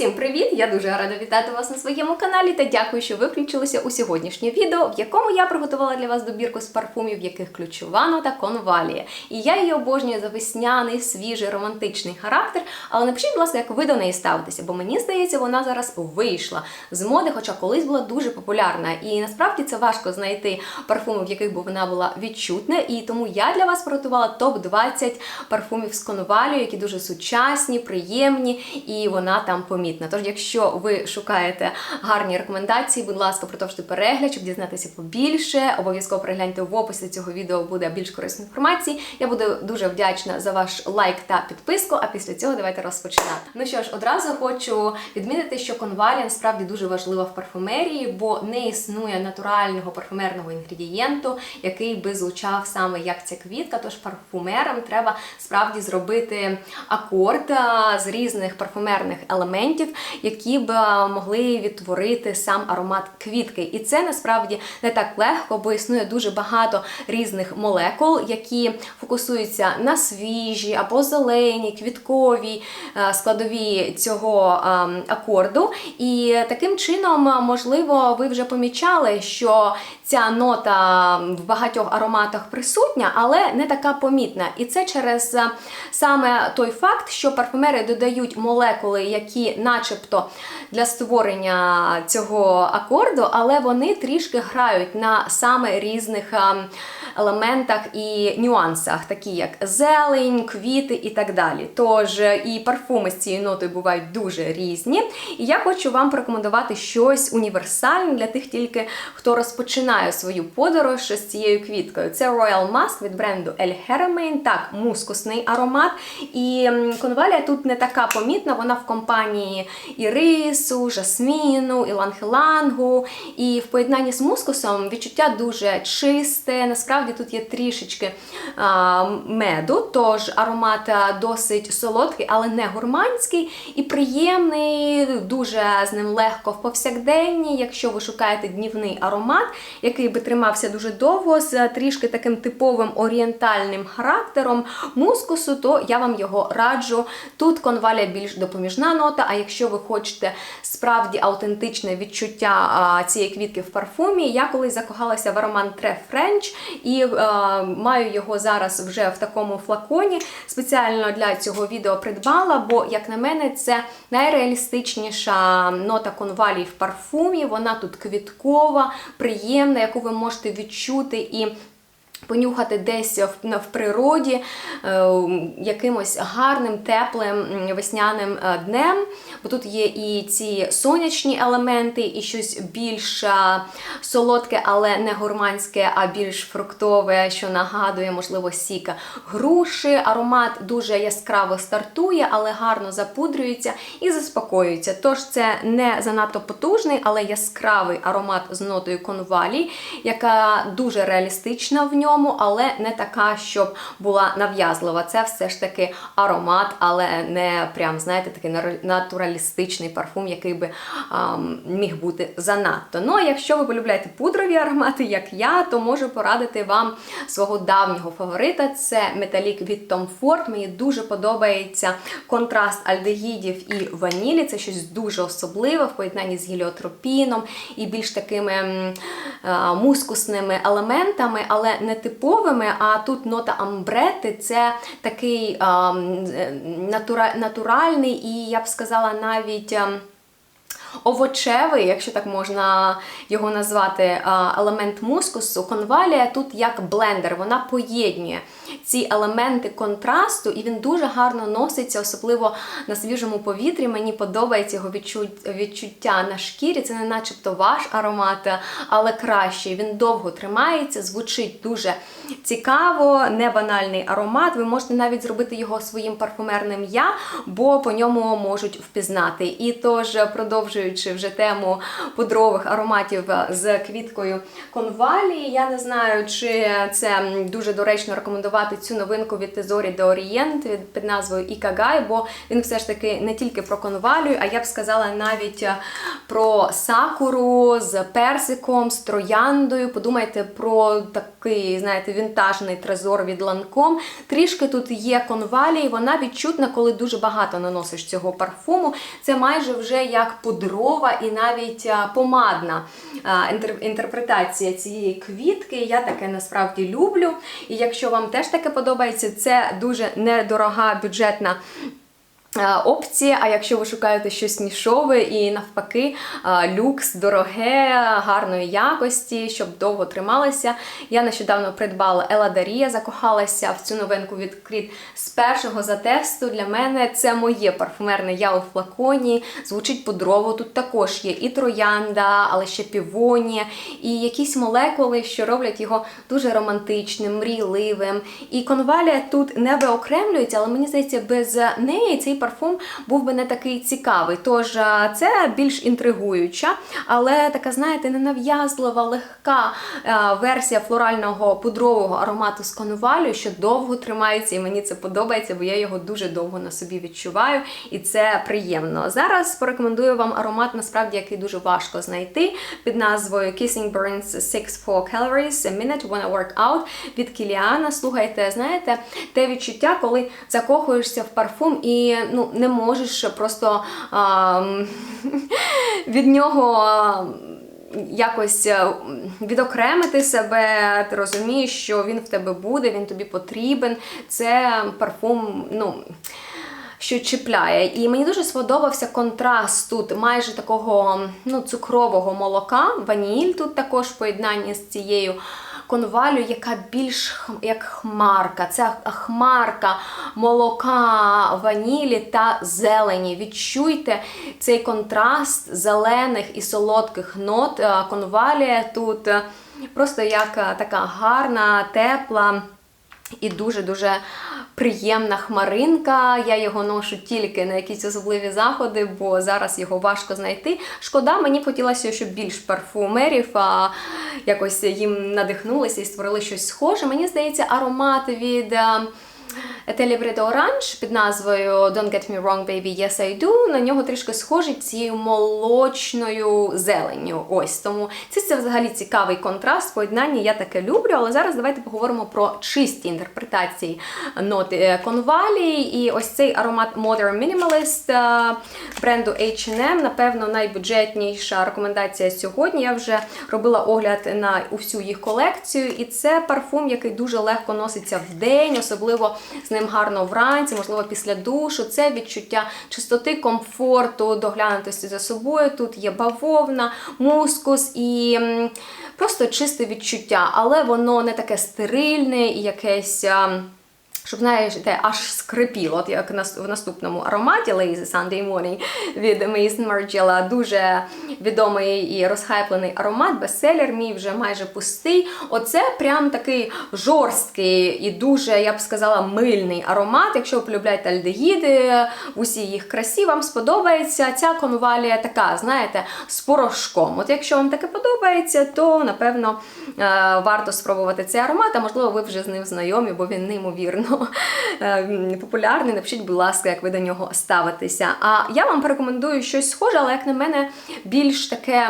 Усім привіт! Я дуже рада вітати вас на своєму каналі та дякую, що ви включилися у сьогоднішнє відео, в якому я приготувала для вас добірку з парфумів, яких ключова нота конвалія. І я її обожнюю за весняний, свіжий, романтичний характер. Але напишіть, будь ласка, як ви до неї ставитеся, бо мені здається, вона зараз вийшла з моди, хоча колись була дуже популярна. І насправді це важко знайти парфуми, в яких би вона була відчутна. І тому я для вас приготувала топ 20 парфумів з конвалію, які дуже сучасні, приємні, і вона там помітна. Тож, якщо ви шукаєте гарні рекомендації, будь ласка, продовжуйте перегляд, щоб дізнатися побільше. Обов'язково перегляньте в описі цього відео буде більш корисної інформації. Я буду дуже вдячна за ваш лайк та підписку. А після цього давайте розпочинати. Ну що ж, одразу хочу відмітити, що конвалія насправді дуже важлива в парфумерії, бо не існує натурального парфумерного інгредієнту, який би звучав саме як ця квітка. Тож парфумерам треба справді зробити акорд з різних парфумерних елементів, які б могли відтворити сам аромат квітки. І це насправді не так легко, бо існує дуже багато різних молекул, які фокусуються на свіжі або зелені, квіткові складові цього акорду. І таким чином, можливо, ви вже помічали, що ця нота в багатьох ароматах присутня, але не така помітна. І це через саме той факт, що парфумери додають молекули, які, начебто, для створення цього акорду, але вони трішки грають на саме різних ем, елементах і нюансах, такі як зелень, квіти і так далі. Тож е, і парфуми з цією нотою бувають дуже різні. І я хочу вам порекомендувати щось універсальне для тих тільки, хто розпочинає свою подорож з цією квіткою. Це Royal Musk від бренду El Haramain. Так, мускусний аромат. І конвалія тут не така помітна, вона в компанії ірису, жасміну, іланг-ілангу. І в поєднанні з мускусом відчуття дуже чисте. Насправді тут є трішечки а, меду, тож аромат досить солодкий, але не гурманський і приємний, дуже з ним легко в повсякденні. Якщо ви шукаєте днівний аромат, який би тримався дуже довго, з трішки таким типовим орієнтальним характером мускусу, то я вам його раджу. Тут конвалія більш допоміжна нота. А якщо ви хочете справді автентичне відчуття а, цієї квітки в парфумі, я колись закохалася в аромат Tre French і е, маю його зараз вже в такому флаконі. Спеціально для цього відео придбала, бо, як на мене, це найреалістичніша нота конвалії в парфумі. Вона тут квіткова, приємна, яку ви можете відчути і. Понюхати десь в, природі е, якимось гарним, теплим весняним е, днем, бо тут є і ці сонячні елементи, і щось більш е, солодке, але не гурманське, а більш фруктове, що нагадує, можливо, сіка груші. Аромат дуже яскраво стартує, але гарно запудрюється і заспокоюється. Тож це не занадто потужний, але яскравий аромат з нотою конвалій, яка дуже реалістична в ньому, але не така, щоб була нав'язлива. Це все ж таки аромат, але не прям, знаєте, такий натуралістичний парфум, який би ам, міг бути занадто. Ну, а якщо ви полюбляєте пудрові аромати, як я, то можу порадити вам свого давнього фаворита. Це металік від Tom Ford. Мені дуже подобається контраст альдегідів і ванілі. Це щось дуже особливе в поєднанні з гіліотропіном і більш такими мускусними елементами, але не типовими. А тут нота амбрети це такий а, е, натура, натуральний і я б сказала навіть. ем, овочевий, якщо так можна його назвати, елемент мускусу, конвалія тут як блендер, вона поєднує ці елементи контрасту, і він дуже гарно носиться, особливо на свіжому повітрі. Мені подобається його відчуття на шкірі. Це не начебто ваш аромат, але кращий. Він довго тримається, звучить дуже цікаво, не банальний аромат. Ви можете навіть зробити його своїм парфумерним я, бо по ньому можуть впізнати. І тож, продовжуючи вже тему пудрових ароматів з квіткою конвалії, я не знаю, чи це дуже доречно рекомендувати цю новинку від Тезорі де Орієнт під назвою Ікагай, бо він все ж таки не тільки про конвалію, а я б сказала навіть про сакуру з персиком, з трояндою. Подумайте про так такий, знаєте, вінтажний трезор від Lancome. Трішки тут є конвалії, вона відчутна, коли дуже багато наносиш цього парфуму. Це майже вже як пудрова і навіть помадна інтерпретація цієї квітки. Я таке насправді люблю. І якщо вам теж таке подобається, це дуже недорога бюджетна. Е, Опція, а якщо ви шукаєте щось нішове і навпаки е, люкс, дороге, гарної якості, щоб довго трималося. Я нещодавно придбала Ела Дарія, закохалася в цю новинку від Creed з першого затесту. Для мене це моє парфумерне я у флаконі. Звучить пудрово. Тут також є і троянда, але ще півонія, і якісь молекули, що роблять його дуже романтичним, мрійливим. І конвалія тут не виокремлюється, але мені здається, без неї цей парфум був би не такий цікавий. Тож це більш інтригуюча, але така, знаєте, ненав'язлива, легка версія флорального пудрового аромату з конвалію, що довго тримається, і мені це подобається, бо я його дуже довго на собі відчуваю, і це приємно. Зараз порекомендую вам аромат, насправді, який дуже важко знайти під назвою Kissing Burns 6 4 Calories A Minute I Work Out від Кіліана. Слухайте, знаєте, те відчуття, коли закохуєшся в парфум і ну, не можеш просто а, від нього. Якось е, відокремити себе, ти розумієш, що він в тебе буде, він тобі потрібен. Це парфум, ну. Що чіпляє. І мені дуже сподобався контраст тут майже такого ну, цукрового молока, ваніль тут також в поєднанні з цією конвалю, яка більш як хмарка. Це хмарка молока, ванілі та зелені. Відчуйте цей контраст зелених і солодких нот. Е, Конвалія тут е, просто як е, така гарна, тепла. І дуже-дуже приємна хмаринка. Я його ношу тільки на якісь особливі заходи, бо зараз його важко знайти. Шкода, мені хотілося, щоб більш парфумерів а, якось їм надихнулися і створили щось схоже. Мені здається, аромат від. А, Телібрид Оранж під назвою Don't Get Me Wrong, Baby, Yes I Do. На нього трішки схожий цією молочною зеленню. Ось тому це, це взагалі цікавий контраст. Поєднання я таке люблю. Але зараз давайте поговоримо про чисті інтерпретації ноти е, конвалії. І ось цей аромат Modern Minimalist е, бренду H&M, напевно, найбюджетніша рекомендація сьогодні. Я вже робила огляд на усю їх колекцію, і це парфум, який дуже легко носиться в день, особливо з ним гарно вранці, можливо, після душу. Це відчуття чистоти, комфорту, доглянутості за собою. Тут є бавовна, мускус і просто чисте відчуття, але воно не таке стерильне і якесь. Щоб знаєте, аж скрипіло, от як в наступному ароматі Lazy Sunday Morning від Mason Margiela. Дуже відомий і розхайплений аромат, бестселер мій вже майже пустий. Оце прям такий жорсткий і дуже, я б сказала, мильний аромат. Якщо ви полюбляєте альдегіди в усій їх красі, вам сподобається. Ця конвалія така, знаєте, з порошком. От якщо вам таке подобається, то напевно е, варто спробувати цей аромат, а можливо, ви вже з ним знайомі, бо він неймовірно популярний. Напишіть, будь ласка, як ви до нього ставитеся. А я вам порекомендую щось схоже, але як на мене, більш таке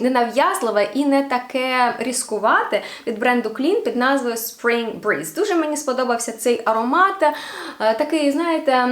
ненав'язливе і не таке різкувате від бренду Clean під назвою Spring Breeze. Дуже мені сподобався цей аромат. Е, Такий, знаєте,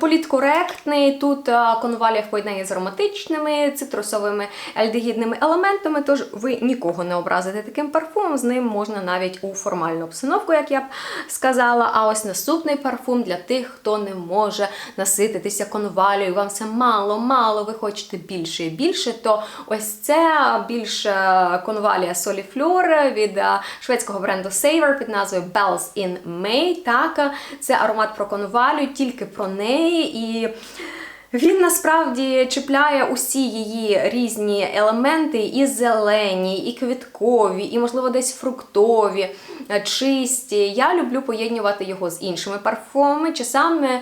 політкоректний. Тут е, конвалія в з ароматичними, цитрусовими альдегідними елементами. Тож ви нікого не образите таким парфумом. З ним можна навіть у формальну обстановку, як я б сказала. А ось наступний парфум для тих, хто не може насититися конвалію, Вам все мало-мало, ви хочете більше і більше. То ось це більш е, конвалія Solifleur від е, шведського бренду Saver під назвою Bells in May. Так, е, це аромат про конвалію, тільки про неї. І він насправді чіпляє усі її різні елементи, і зелені, і квіткові, і, можливо, десь фруктові, е, чисті. Я люблю поєднувати його з іншими парфумами. Часами е,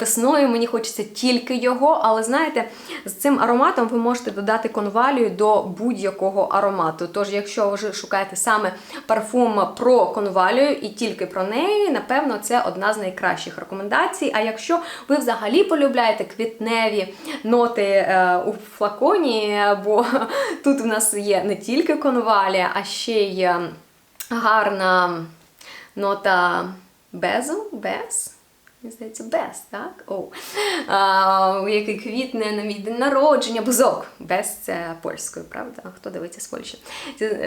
весною мені хочеться тільки його, але знаєте, з цим ароматом ви можете додати конвалію до будь-якого аромату. Тож, якщо ви шукаєте саме парфум про конвалію і тільки про неї, напевно, це одна з найкращих рекомендацій. А якщо ви взагалі полюбляєте квітневі ноти е, у флаконі, бо тут в нас є не тільки конвалія, а ще й. е, гарна нота безу, без. Мені здається, без, так? О. А, який квітне на мій день народження, бузок. Без це польською, правда? Хто дивиться з Польщі?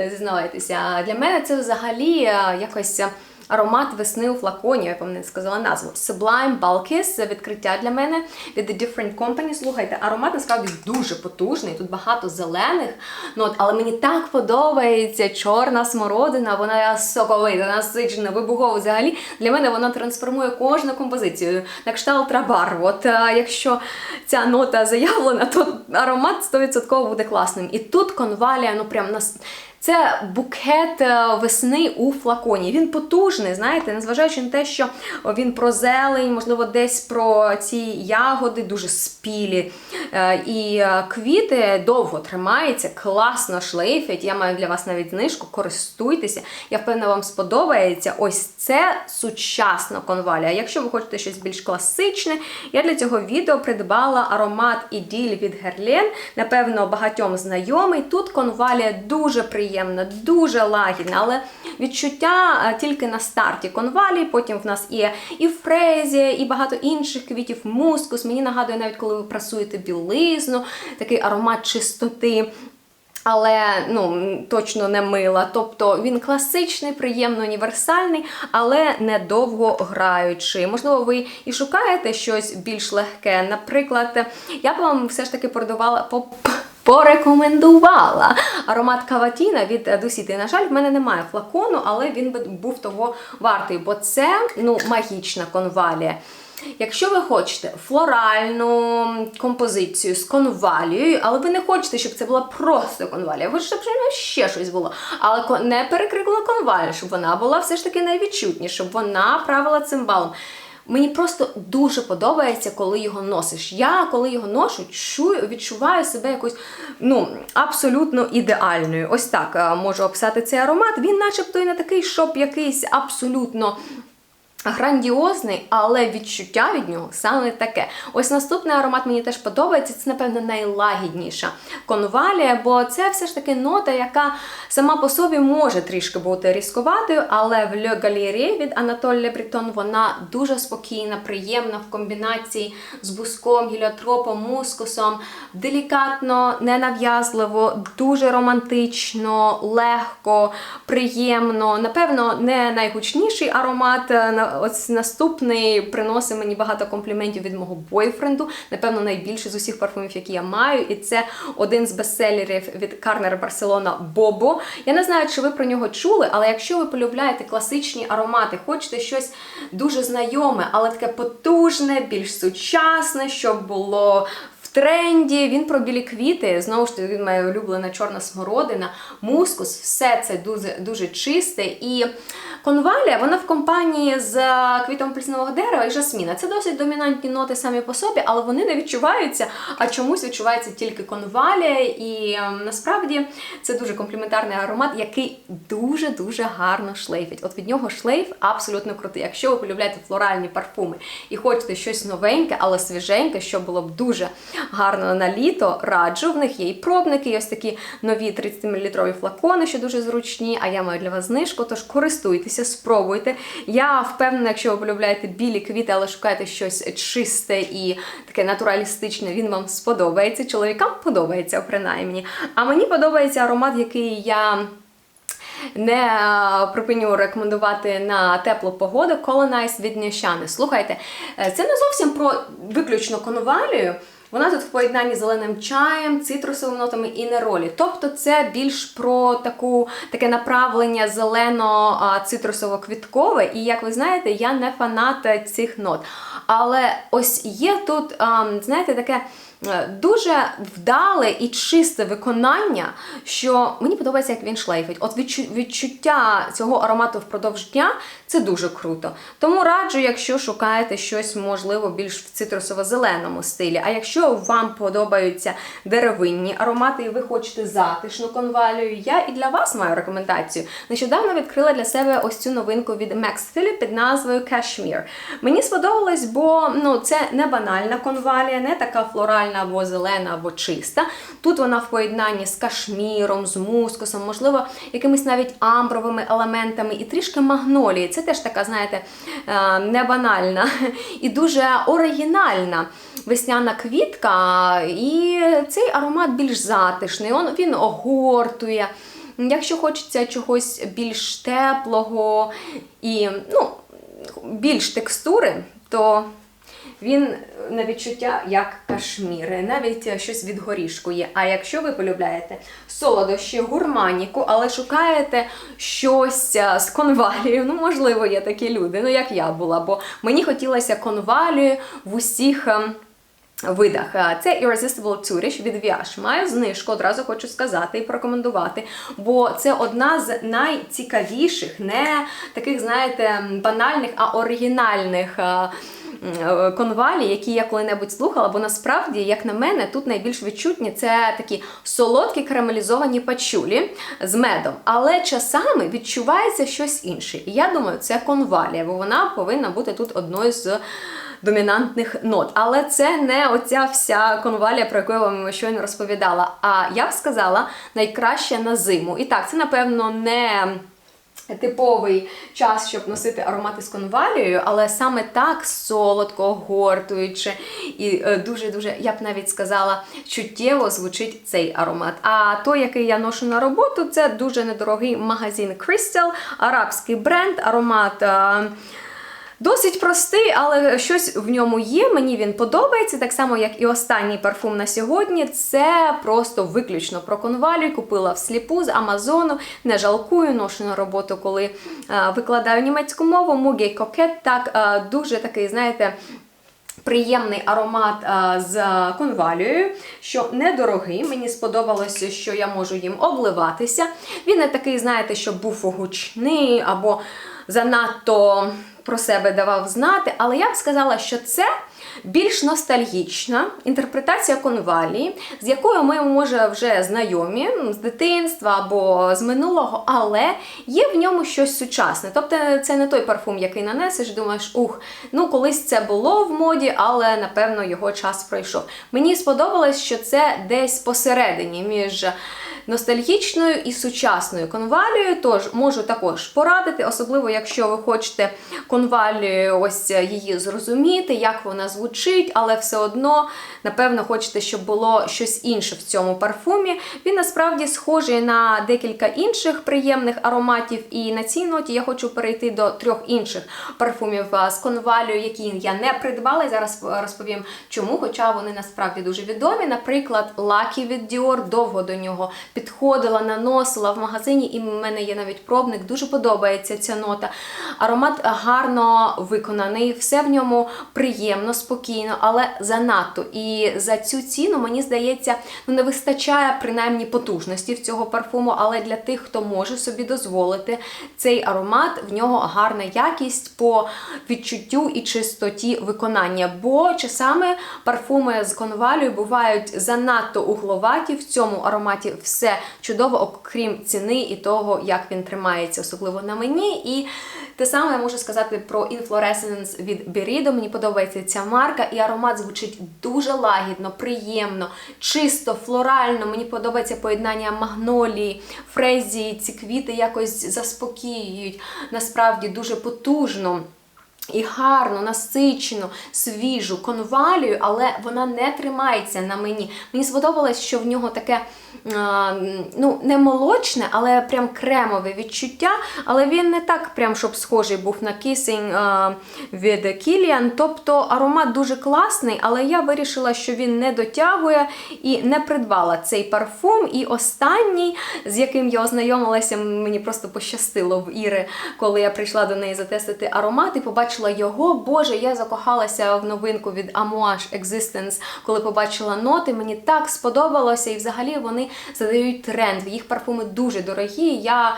Зізнавайтеся. Для мене це взагалі е, якось. Аромат весни у флаконі, я пам'ятаю, сказала назву. Sublime Balkis, це відкриття для мене від The Different Company. Слухайте, аромат насправді дуже потужний, тут багато зелених нот, але мені так подобається чорна смородина, вона соковита, насичена, вибухова. Взагалі для мене вона трансформує кожну композицію на кшталт трабар. От е, якщо ця нота заявлена, то аромат 100% буде класним. І тут конвалія, ну прям нас. Це букет е, весни у флаконі. Він потужний, знаєте, незважаючи на те, що він про зелень, можливо, десь про ці ягоди дуже спілі. Е, І е, квіти довго тримаються, класно шлейфять. Я маю для вас навіть знижку, користуйтеся. Я впевнена, вам сподобається. Ось це сучасна конвалія. Якщо ви хочете щось більш класичне, я для цього відео придбала аромат Іділь від Герлен. Напевно, багатьом знайомий. Тут конвалія дуже приємна, дуже лагідна, але відчуття е, тільки на старті конвалії. Потім в нас є і фрезія, і багато інших квітів, мускус. Мені нагадує, навіть коли ви прасуєте білизну, такий аромат чистоти. Але ну точно не мила. Тобто він класичний, приємно універсальний, але недовго граючий. Можливо, ви і шукаєте щось більш легке. Наприклад, я б вам все ж таки продавала по. Порекомендувала аромат Каватіна від Дусіти. На жаль, в мене немає флакону, але він би був того вартий, бо це ну магічна конвалія. Якщо ви хочете флоральну композицію з конвалією, але ви не хочете, щоб це була просто конвалія, ви хочете, щоб ще щось було. Але не перекрикла конвалію, щоб вона була все ж таки найвідчутніша, щоб вона правила цимбалом. Мені просто дуже подобається, коли його носиш. Я, коли його ношу, чую, відчуваю себе якось ну, абсолютно ідеальною. Ось так е, можу описати цей аромат. Він, начебто, і не такий, щоб якийсь абсолютно грандіозний, але відчуття від нього саме таке. Ось наступний аромат мені теж подобається. Це, напевно, найлагідніша конвалія, бо це все ж таки нота, яка сама по собі може трішки бути різкуватою, але в Le Galliere від Анатоль Лебритон вона дуже спокійна, приємна в комбінації з буском, гіліотропом, мускусом, делікатно, ненав'язливо, дуже романтично, легко, приємно. Напевно, не найгучніший аромат. Ось наступний приносить мені багато компліментів від мого бойфренду. Напевно, найбільший з усіх парфумів, які я маю. І це один з бестселерів від Карнер Барселона Бобо. Я не знаю, чи ви про нього чули, але якщо ви полюбляєте класичні аромати, хочете щось дуже знайоме, але таке потужне, більш сучасне, щоб було тренді. Він про білі квіти. Знову ж таки, він моя улюблена чорна смородина, мускус, все це дуже, дуже чисте. І конвалія, вона в компанії з квітом апельсинового дерева і жасміна. Це досить домінантні ноти самі по собі, але вони не відчуваються, а чомусь відчувається тільки конвалія. І ем, насправді це дуже компліментарний аромат, який дуже-дуже гарно шлейфить. От від нього шлейф абсолютно крутий. Якщо ви полюбляєте флоральні парфуми і хочете щось новеньке, але свіженьке, що було б дуже гарно на літо, раджу. В них є і пробники, і ось такі нові 30-мл флакони, що дуже зручні. А я маю для вас знижку, тож користуйтеся, спробуйте. Я впевнена, якщо ви полюбляєте білі квіти, але шукаєте щось чисте і таке натуралістичне, він вам сподобається. Чоловікам подобається, принаймні. А мені подобається аромат, який я. Не е, припиню рекомендувати на теплу погоду Colonize від Нящани. Слухайте, е, це не зовсім про виключно конвалію. Вона тут в поєднанні з зеленим чаєм, цитрусовими нотами і неролі. Тобто це більш про таку, таке направлення зелено-цитрусово-квіткове. І як ви знаєте, я не фанат цих нот. Але ось є тут, знаєте, таке е, дуже вдале і чисте виконання, що мені подобається, як він шлейфить. От відчуття цього аромату впродовж дня це дуже круто. Тому раджу, якщо шукаєте щось, можливо, більш в цитрусово-зеленому стилі. А якщо вам подобаються деревинні аромати, і ви хочете затишну конвалію, я і для вас маю рекомендацію. Нещодавно відкрила для себе ось цю новинку від Max Philip під назвою Cashmere. Мені сподобалось, бо ну, це не банальна конвалія, не така флоральна або зелена, або чиста. Тут вона в поєднанні з кашміром, з мускусом, можливо, якимись навіть амбровими елементами і трішки магнолії. Це теж така, знаєте, е, не банальна і дуже оригінальна весняна квітка. І цей аромат більш затишний, він огортує. Якщо хочеться чогось більш теплого і ну, більш текстури, то він на відчуття як кашмір, навіть щось від горішку є. А якщо ви полюбляєте солодощі, гурманіку, але шукаєте щось з конвалією, ну, можливо, є такі люди, ну як я була, бо мені хотілося конвалію в усіх. ем, видах. Це Irresistible Tourish від Viage. Маю знижку, одразу хочу сказати і порекомендувати, бо це одна з найцікавіших, не таких, знаєте, банальних, а оригінальних. Е, Конвалі, які я коли-небудь слухала, бо насправді, як на мене, тут найбільш відчутні це такі солодкі карамелізовані пачулі з медом. Але часами відчувається щось інше. І я думаю, це конвалія, бо вона повинна бути тут одною з домінантних нот. Але це не оця вся конвалія, про яку я вам щойно розповідала. А я б сказала, найкраще на зиму. І так, це, напевно, не. Типовий час, щоб носити аромати з конвалією, але саме так солодко, гортуючи і е, дуже-дуже, я б навіть сказала, чуттєво звучить цей аромат. А той, який я ношу на роботу, це дуже недорогий магазин Crystal, арабський бренд, аромат. Е, Досить простий, але щось в ньому є. Мені він подобається, так само, як і останній парфум на сьогодні. Це просто виключно про конвалію. Купила всліпу з Амазону. Не жалкую, ношу на роботу, коли е, викладаю німецьку мову. Muge Coquette. Так, е, дуже такий, знаєте. Приємний аромат а, з конвалією, що недорогий. Мені сподобалося, що я можу їм обливатися. Він не такий, знаєте, що був гучний або занадто про себе давав знати, але я б сказала, що це більш ностальгічна інтерпретація конвалії, з якою ми може вже знайомі з дитинства або з минулого, але є в ньому щось сучасне. Тобто це не той парфум, який нанесеш, думаєш, ух, ну колись це було в моді, але напевно його час пройшов. Мені сподобалось, що це десь посередині між ностальгічною і сучасною конвалією. Тож можу також порадити, особливо якщо ви хочете конвалію, ось її зрозуміти, як вона звучить, але все одно, напевно, хочете, щоб було щось інше в цьому парфумі. Він насправді схожий на декілька інших приємних ароматів. І на цій ноті я хочу перейти до трьох інших парфумів з конвалією, які я не придбала. І зараз розповім, чому, хоча вони насправді дуже відомі. Наприклад, Lucky від Dior, довго до нього підходила, наносила в магазині, і в мене є навіть пробник. Дуже подобається ця нота. Аромат гарно виконаний, все в ньому приємно, спокійно, але занадто. І за цю ціну, мені здається, ну не вистачає принаймні потужності в цього парфуму, але для тих, хто може собі дозволити цей аромат, в нього гарна якість по відчуттю і чистоті виконання. Бо часами парфуми з конвалію бувають занадто угловаті. В цьому ароматі все чудово, окрім ціни і того, як він тримається, особливо на мені. І те саме я можу сказати про Inflorescence від Berido. Мені подобається ця марка, і аромат звучить дуже лагідно, приємно, чисто, флорально. Мені подобається поєднання магнолії, фрезії, ці квіти якось заспокоюють. Насправді дуже потужно. І гарну, насичену, свіжу конвалію, але вона не тримається на мені. Мені сподобалось, що в нього таке а, ну, не молочне, але прям кремове відчуття. Але він не так, прям, щоб схожий був на Kissing а, від Kilian. Тобто аромат дуже класний, але я вирішила, що він не дотягує і не придбала цей парфум. І останній, з яким я ознайомилася, мені просто пощастило в Іри, коли я прийшла до неї затестити аромат і побачила його. Боже, я закохалася в новинку від Amouage Existence, коли побачила ноти. Мені так сподобалося, і взагалі вони задають тренд. Їх парфуми дуже дорогі. Я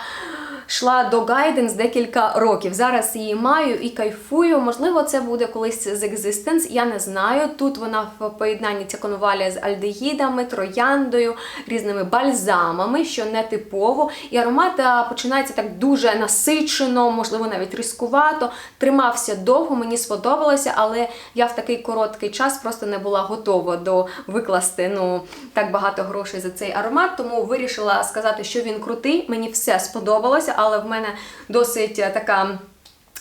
йшла до Guidance декілька років. Зараз її маю і кайфую. Можливо, це буде колись з Existence, я не знаю. Тут вона в поєднанні ця конвалія з альдегідами, трояндою, різними бальзамами, що не типово. І аромат починається так дуже насичено, можливо, навіть різкувато. Тримався довго, мені сподобалося, але я в такий короткий час просто не була готова до викласти ну, так багато грошей за цей аромат, тому вирішила сказати, що він крутий. Мені все сподобалося, але в мене досить е, така.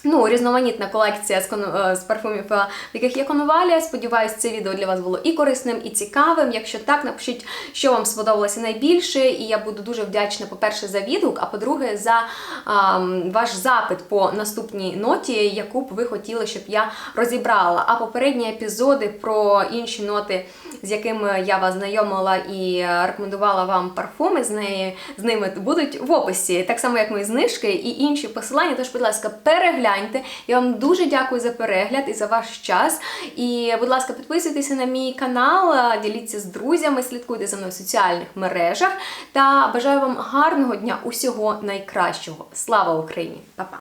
Ну, різноманітна колекція з, кон- е, з парфумів, е, в яких є конвалія. Сподіваюсь, це відео для вас було і корисним, і цікавим. Якщо так, напишіть, що вам сподобалося найбільше. І я буду дуже вдячна, по-перше, за відгук, а по-друге, за ам, ваш запит по наступній ноті, яку б ви хотіли, щоб я розібрала. А попередні епізоди про інші ноти, з якими я вас знайомила і е, рекомендувала вам парфуми, з, неї, з ними будуть в описі, так само як мої знижки і інші посилання. Тож, будь ласка, перегляньте. Я вам дуже дякую за перегляд і за ваш час. І, будь ласка, підписуйтеся на мій канал, е, діліться з друзями, слідкуйте за мною в соціальних мережах. Та бажаю вам гарного дня, усього найкращого. Слава Україні! Па-па!